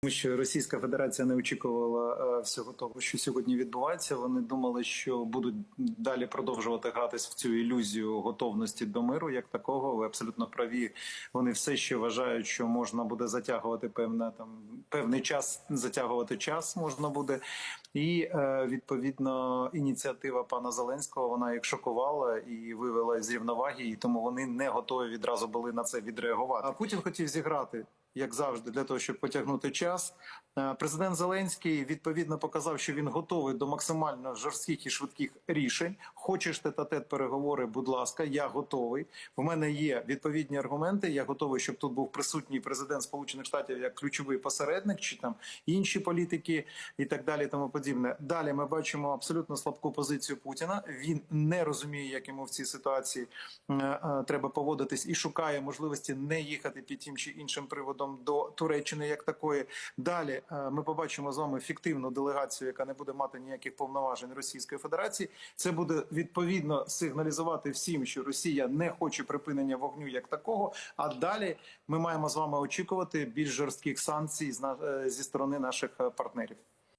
Тому що Російська Федерація не очікувала е, всього того, що сьогодні відбувається. Вони думали, що будуть далі продовжувати гратись в цю ілюзію готовності до миру, як такого. Ви абсолютно праві. Вони все ще вважають, що можна буде затягувати певне там певний час, затягувати час можна буде. І е, відповідно ініціатива пана Зеленського вона їх шокувала і вивела з рівноваги, і тому вони не готові відразу були на це відреагувати. А Путін хотів зіграти як завжди, для того, щоб потягнути час. Е, Президент Зеленський відповідно показав, що він готовий до максимально жорстких і швидких рішень. Хочеш тет-а-тет переговори, будь ласка, я готовий. В мене є відповідні аргументи. Я готовий, щоб тут був присутній президент Сполучених Штатів як ключовий посередник, чи там інші політики і так далі. Тому подібне. Далі ми бачимо абсолютно слабку позицію Путіна. Він не розуміє, як йому в цій ситуації е, е, треба поводитись, і шукає можливості не їхати під тим чи іншим приводом до Туреччини, як такої. Далі е, ми побачимо з вами фіктивну делегацію, яка не буде мати ніяких повноважень Російської Федерації. Це буде відповідно сигналізувати всім, що Росія не хоче припинення вогню як такого. А далі ми маємо з вами очікувати більш жорстких санкцій е, зі сторони наших е, партнерів.